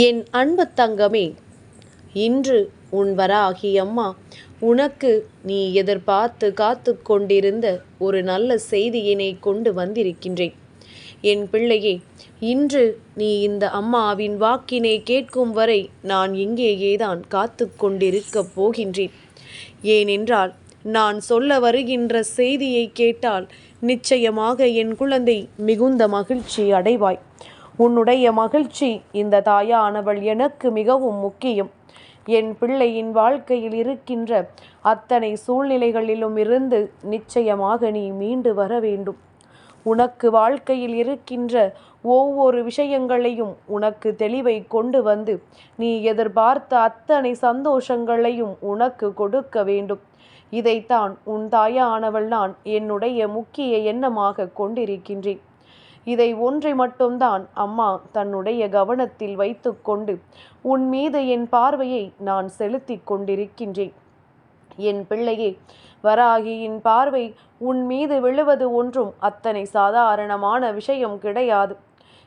என் அன்பு தங்கமே இன்று உன் வராகி அம்மா உனக்கு நீ எதிர்பார்த்து காத்து கொண்டிருந்த ஒரு நல்ல செய்தியினை கொண்டு வந்திருக்கின்றேன். என் பிள்ளையே இன்று நீ இந்த அம்மாவின் வாக்கினை கேட்கும் வரை நான் இங்கேயேதான் காத்து கொண்டிருக்கப் போகின்றேன். ஏனென்றால் நான் சொல்ல வருகின்ற செய்தியை கேட்டால் நிச்சயமாக என் குழந்தை மிகுந்த மகிழ்ச்சி அடைவாய். உன்னுடைய மகிழ்ச்சி இந்த தாயானவள் எனக்கு மிகவும் முக்கியம். என் பிள்ளையின் வாழ்க்கையில் இருக்கின்ற அத்தனை சூழ்நிலைகளிலும் இருந்து நிச்சயமாக நீ மீண்டு வர வேண்டும். உனக்கு வாழ்க்கையில் இருக்கின்ற ஒவ்வொரு விஷயங்களையும் உனக்கு தெளிவை கொண்டு வந்து நீ எதிர்பார்த்த அத்தனை சந்தோஷங்களையும் உனக்கு கொடுக்க வேண்டும். இதைத்தான் உன் தாயானவள் நான் என்னுடைய முக்கிய எண்ணமாக கொண்டிருக்கின்றேன். இதை ஒன்றை மட்டும்தான் அம்மா தன்னுடைய கவனத்தில் வைத்துக்கொண்டு உன் மீது என் பார்வையை நான் செலுத்தி கொண்டிருக்கின்றேன். என் பிள்ளையே வராகியின் பார்வை உன் மீது விழுவது ஒன்றும் அத்தனை சாதாரணமான விஷயம் கிடையாது.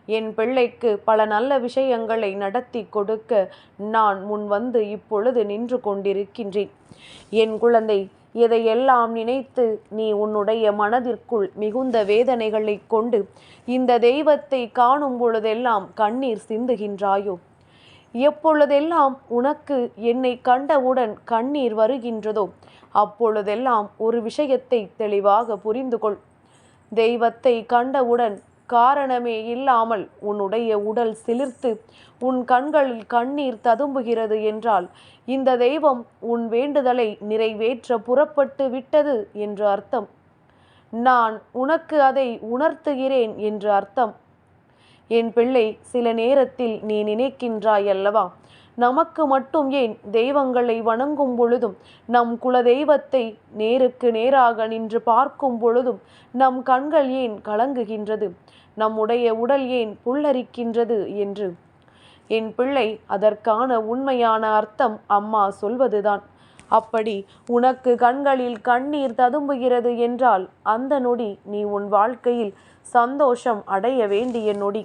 என் பிள்ளைக்கு பல நல்ல விஷயங்களை நடத்தி கொடுக்க நான் முன் வந்து இப்பொழுது நின்று கொண்டிருக்கின்றேன். என் குழந்தை இதையெல்லாம் நினைத்து நீ உன்னுடைய மனதிற்குள் மிகுந்த வேதனைகளை கொண்டு இந்த தெய்வத்தை காணும் பொழுதெல்லாம் கண்ணீர் சிந்துகின்றாயோ? எப்பொழுதெல்லாம் உனக்கு என்னை கண்டவுடன் கண்ணீர் வருகின்றதோ அப்பொழுதெல்லாம் ஒரு விஷயத்தை தெளிவாக புரிந்து கொள் தெய்வத்தை கண்டவுடன் காரணமே இல்லாமல் உன்னுடைய உடல் சிலிர்த்து உன் கண்களில் கண்ணீர் ததும்புகிறது என்றால் இந்த தெய்வம் உன் வேண்டுதலை நிறைவேற்ற புறப்பட்டு விட்டது என்று அர்த்தம். நான் உனக்கு அதை உணர்த்துகிறேன் என்று அர்த்தம். என் பிள்ளை சில நேரத்தில் நீ நினைக்கின்றாய் அல்லவா நமக்கு மட்டும் ஏன் தெய்வங்களை வணங்கும் பொழுதும் நம் குல தெய்வத்தை நேருக்கு நேராக நின்று பார்க்கும் பொழுதும் நம் கண்கள் ஏன் கலங்குகின்றது? நம்முடைய உடல் ஏன் புல்லரிக்கின்றது என்று. என் பிள்ளை அதற்கான உண்மையான அர்த்தம் அம்மா சொல்வதுதான். அப்படி உனக்கு கண்களில் கண்ணீர் ததும்புகிறது என்றால் அந்த நொடி நீ உன் வாழ்க்கையில் சந்தோஷம் அடைய வேண்டிய நொடி.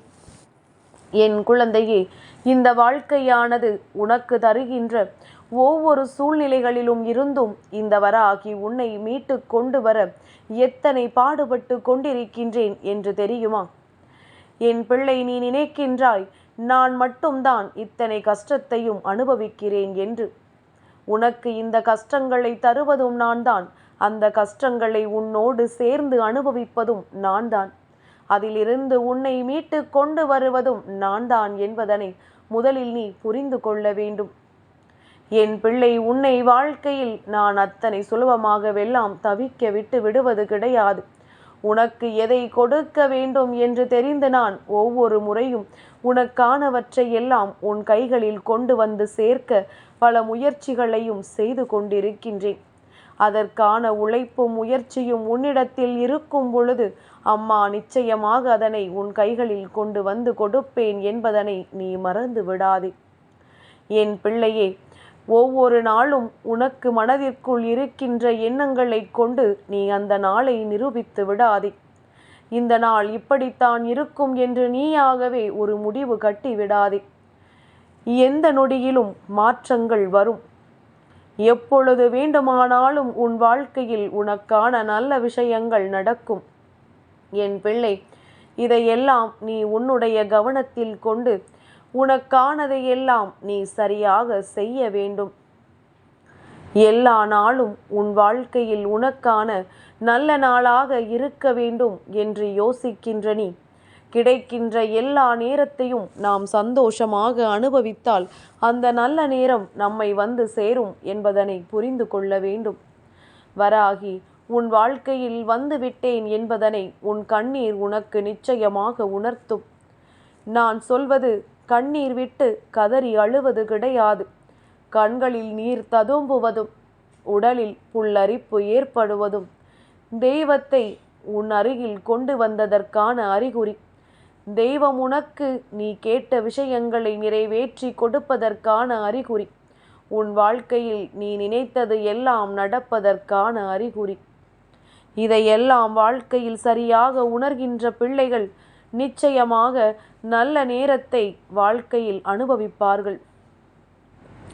என் குழந்தையே இந்த வாழ்க்கையானது உனக்கு தருகின்ற ஒவ்வொரு சூழ்நிலைகளிலும் இருந்தும் இந்த வராகி உன்னை மீட்டு கொண்டு வர எத்தனை பாடுபட்டு கொண்டிருக்கின்றேன் என்று தெரியுமா? என் பிள்ளை நீ நினைக்கின்றாய் நான் மட்டும்தான் இத்தனை கஷ்டத்தையும் அனுபவிக்கிறேன் என்று. உனக்கு இந்த கஷ்டங்களை தருவதும் நான் தான் அந்த கஷ்டங்களை உன்னோடு சேர்ந்து அனுபவிப்பதும் நான் தான் அதிலிருந்து உன்னை மீட்டு கொண்டு வருவதும் நான் தான் என்பதனை முதலில் நீ புரிந்து கொள்ள வேண்டும். என் பிள்ளை உன்னை வாழ்க்கையில் நான் அத்தனை சுலபமாகவெல்லாம் தவிக்க விட்டு விடுவது கிடையாது. உனக்கு எதை கொடுக்க வேண்டும் என்று தெரிந்து நான் ஒவ்வொரு முறையும் உனக்கானவற்றை எல்லாம் உன் கைகளில் கொண்டு வந்து சேர்க்க பல முயற்சிகளையும் செய்து கொண்டிருக்கின்றேன். அதற்கான உழைப்பும் முயற்சியும் உன்னிடத்தில் இருக்கும் பொழுது அம்மா நிச்சயமாக அதனை உன் கைகளில் கொண்டு வந்து கொடுப்பேன் என்பதனை நீ மறந்து விடாதே. என் பிள்ளையே ஒவ்வொரு நாளும் உனக்கு மனதிற்குள் இருக்கின்ற எண்ணங்களை கொண்டு நீ அந்த நாளை நிரூபித்து விடாதே. இந்த நாள் இப்படித்தான் இருக்கும் என்று நீயாகவே ஒரு முடிவு கட்டி விடாதே. எந்த நொடியிலும் மாற்றங்கள் வரும். எப்பொழுது வேண்டுமானாலும் உன் வாழ்க்கையில் உனக்கான நல்ல விஷயங்கள் நடக்கும். என் பிள்ளை இதையெல்லாம் நீ உன்னுடைய கவனத்தில் கொண்டு உனக்கானதையெல்லாம் நீ சரியாக செய்ய வேண்டும். எல்லா நாளும் உன் வாழ்க்கையில் உனக்கான நல்ல நாளாக இருக்க வேண்டும் என்று யோசிக்கின்ற நீ கிடைக்கின்ற எல்லா நேரத்தையும் நாம் சந்தோஷமாக அனுபவித்தால் அந்த நல்ல நேரம் நம்மை வந்து சேரும் என்பதனை புரிந்து கொள்ள வேண்டும். வராகி உன் வாழ்க்கையில் வந்து விட்டேன் என்பதனை உன் கண்ணீர் உனக்கு நிச்சயமாக உணர்த்தும். நான் சொல்வது கண்ணீர் விட்டு கதறி அழுவது கிடையாது. கண்களில் நீர் ததும்புவதும் உடலில் புல்லரிப்பு ஏற்படுவதும் தெய்வத்தை உன் அருகில் கொண்டு வந்ததற்கான அறிகுறி. தெய்வம் உனக்கு நீ கேட்ட விஷயங்களை நிறைவேற்றி கொடுப்பதற்கான அறிகுறி. உன் வாழ்க்கையில் நீ நினைத்தது எல்லாம் நடப்பதற்கான அறிகுறி. இதையெல்லாம் வாழ்க்கையில் சரியாக உணர்கின்ற பிள்ளைகள் நிச்சயமாக நல்ல நேரத்தை வாழ்க்கையில் அனுபவிப்பார்கள்.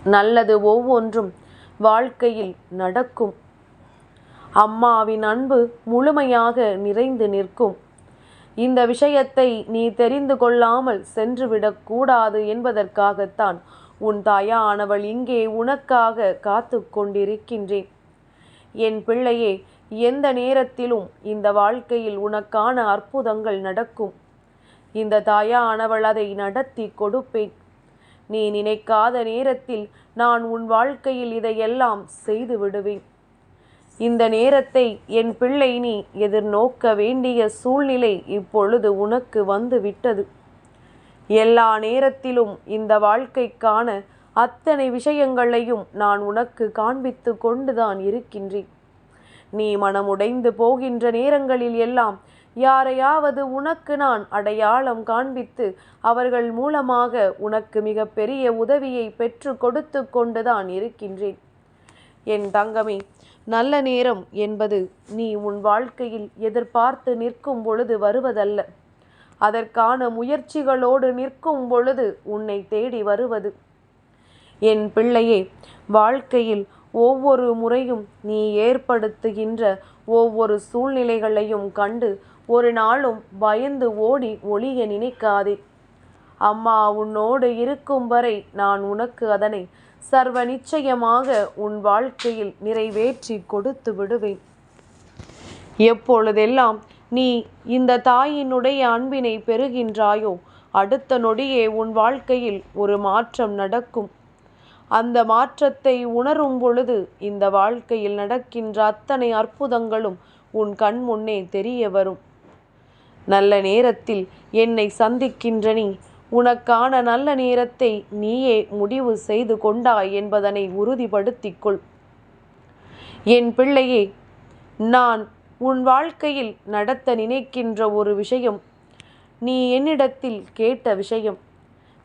நல்லது ஒவ்வொன்றும் வாழ்க்கையில் நடக்கும். அம்மாவின் அன்பு முழுமையாக நிறைந்து நிற்கும். இந்த விஷயத்தை நீ தெரிந்து கொள்ளாமல் சென்றுவிடக் கூடாது என்பதற்காகத்தான் உன் தாயானவள் இங்கே உனக்காக காத்து கொண்டிருக்கின்றேன். என் பிள்ளையே எந்த நேரத்திலும் இந்த வாழ்க்கையில் உனக்கான அற்புதங்கள் நடக்கும். இந்த தாயானவள் அதை நடத்தி கொடுப்பேன். நீ நினைக்காத நேரத்தில் நான் உன் வாழ்க்கையில் இதையெல்லாம் செய்து விடுவேன் இந்த நேரத்தை என் பிள்ளை நீ எதிர்நோக்க வேண்டிய சூழ்நிலை இப்பொழுது உனக்கு வந்து விட்டது எல்லா நேரத்திலும் இந்த வாழ்க்கைக்கான அத்தனை விஷயங்களையும் நான் உனக்கு காண்பித்து கொண்டுதான் இருக்கின்றேன். நீ மனமுடைந்து போகின்ற நேரங்களில் எல்லாம் யாரையாவது உனக்கு நான் அடையாளம் காண்பித்து அவர்கள் மூலமாக உனக்கு மிகப்பெரிய உதவியை பெற்று கொடுத்து கொண்டுதான் இருக்கின்றேன். என் தங்கமே நல்ல நேரம் என்பது நீ உன் வாழ்க்கையில் எதிர்பார்த்து நிற்கும் பொழுது வருவதல்ல. அதற்கான முயற்சிகளோடு நிற்கும் பொழுது உன்னை தேடி வருவது. என் பிள்ளையே வாழ்க்கையில் ஒவ்வொரு முறையும் நீ ஏற்படுத்துகின்ற ஒவ்வொரு சூழ்நிலைகளையும் கண்டு ஒரு நாளும் பயந்து ஓடி ஒளிய நினைக்காதே. அம்மா உன்னோடு இருக்கும் வரை நான் உனக்கு அதனை சர்வ நிச்சயமாக உன் வாழ்க்கையில் நிறைவேற்றி கொடுத்து விடுவேன். எப்பொழுதெல்லாம் நீ இந்த தாயினுடைய அன்பினை பெறுகின்றாயோ அடுத்த நொடியே உன் வாழ்க்கையில் ஒரு மாற்றம் நடக்கும். அந்த மாற்றத்தை உணரும் பொழுது இந்த வாழ்க்கையில் நடக்கின்ற அத்தனை அற்புதங்களும் உன் கண் முன்னே தெரிய வரும். நல்ல நேரத்தில் என்னை சந்திக்கின்ற நீ உனக்கான நல்ல நேரத்தை நீயே முடிவு செய்து கொண்டாய் என்பதனை உறுதிப்படுத்திக் கொள் என் பிள்ளையே நான் உன் வாழ்க்கையில் நடத்த நினைக்கின்ற ஒரு விஷயம் நீ என்னிடத்தில் கேட்ட விஷயம்.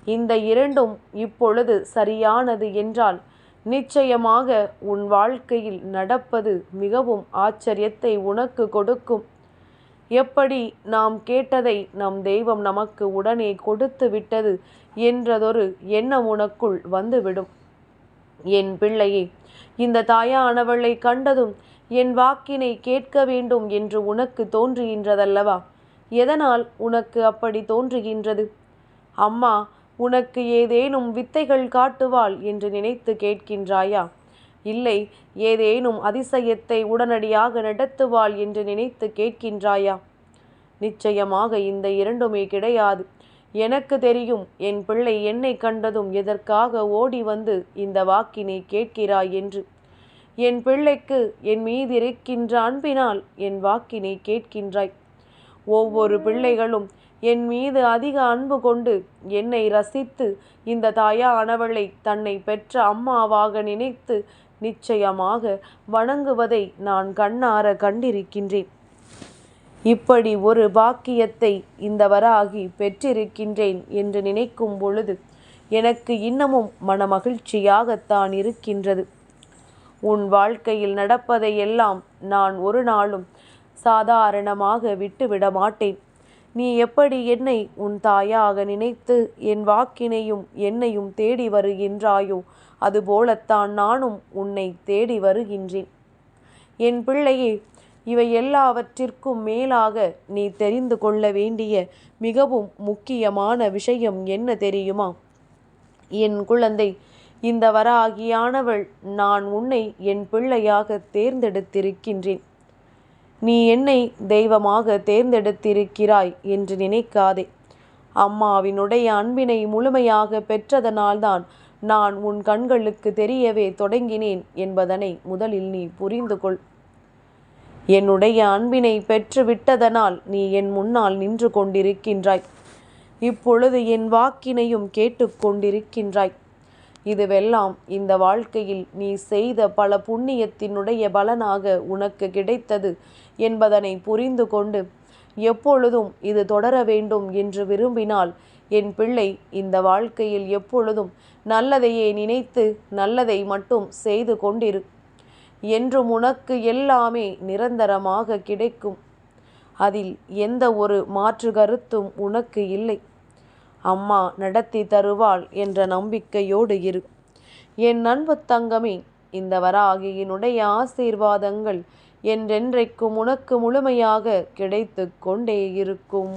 இந்த இரண்டும் இப்பொழுது சரியானது என்றால் நிச்சயமாக உன் வாழ்க்கையில் நடப்பது மிகவும் ஆச்சரியத்தை உனக்கு கொடுக்கும். எப்படி நாம் கேட்டதை நம் தெய்வம் நமக்கு உடனே கொடுத்து விட்டது என்றதொரு எண்ணம் உனக்குள் வந்துவிடும். என் பிள்ளையே இந்த தாயானவளை கண்டதும் என் வாக்கினை கேட்க வேண்டும் என்று உனக்கு தோன்றுகின்றதல்லவா? எதனால் உனக்கு அப்படி தோன்றுகின்றது? அம்மா உனக்கு ஏதேனும் வித்தைகள் காட்டுவாள் என்று நினைத்து கேட்கின்றாயா? இல்லை ஏதேனும் அதிசயத்தை உடனடியாக நடத்துவாள் என்று நினைத்து கேட்கின்றாயா? நிச்சயமாக இந்த இரண்டுமே கிடையாது. எனக்கு தெரியும் என் பிள்ளை என்னை கண்டதும் எதற்காக ஓடி வந்து இந்த வாக்கினை கேட்கிறாய் என்று. என் பிள்ளைக்கு என் மீது இருக்கின்ற அன்பினால் என் வாக்கினை கேட்கின்றாய். ஒவ்வொரு பிள்ளைகளும் என் மீது அதிக அன்பு கொண்டு என்னை ரசித்து இந்த தாயானவளை தன்னை பெற்ற அம்மாவாக நினைத்து நிச்சயமாக வணங்குவதை நான் கண்ணார கண்டிருக்கின்றேன். இப்படி ஒரு பாக்கியத்தை இந்த வராகி பெற்றிருக்கின்றேன் என்று நினைக்கும் பொழுது எனக்கு இன்னமும் மனமகிழ்ச்சியாகத்தான் இருக்கின்றது. உன் வாழ்க்கையில் நடப்பதையெல்லாம் நான் ஒரு நாளும் சாதாரணமாக விட்டுவிட மாட்டேன். நீ எப்படி என்னை உன் தாயாக நினைத்து என் வாக்கினையும் என்னையும் தேடி வருகின்றாயோ அதுபோலத்தான் நானும் உன்னை தேடி வருகின்றேன். என் பிள்ளையே இவை எல்லாவற்றிற்கும் மேலாக நீ தெரிந்து கொள்ள வேண்டிய மிகவும் முக்கியமான விஷயம் என்ன தெரியுமா? என் குழந்தை இந்த வராகியானவள் நான் உன்னை என் பிள்ளையாக தேர்ந்தெடுத்திருக்கின்றேன். நீ என்னை தெய்வமாக தேர்ந்தெடுத்திருக்கிறாய் என்று நினைக்காதே. அம்மாவினுடைய அன்பினை முழுமையாக பெற்றதனால்தான் நான் உன் கண்களுக்கு தெரியவே தொடங்கினேன் என்பதனை முதலில் நீ புரிந்து கொள். என்னுடைய அன்பினை பெற்று விட்டதனால் நீ என் முன்னால் நின்று கொண்டிருக்கின்றாய். இப்பொழுது என் வாக்கினையும் கேட்டுக்கொண்டிருக்கின்றாய் இதுவெல்லாம் இந்த வாழ்க்கையில் நீ செய்த பல புண்ணியத்தினுடைய பலனாக உனக்கு கிடைத்தது என்பதனை புரிந்து கொண்டு எப்பொழுதும் இது தொடர வேண்டும் என்று விரும்பினால் என் பிள்ளை இந்த வாழ்க்கையில் எப்பொழுதும் நல்லதையே நினைத்து நல்லதை மட்டும் செய்து கொண்டிரு. என்றும் உனக்கு எல்லாமே நிரந்தரமாக கிடைக்கும். அதில் எந்த ஒரு மாற்று கருத்தும் உனக்கு இல்லை. அம்மா நடத்தி தருவாள் என்ற நம்பிக்கையோடு இரு. என் அன்பு தங்கமே இந்த வராகியினுடைய ஆசீர்வாதங்கள் என்றென்றைக்கும் உனக்கு முழுமையாக கிடைத்து கொண்டே இருக்கும்.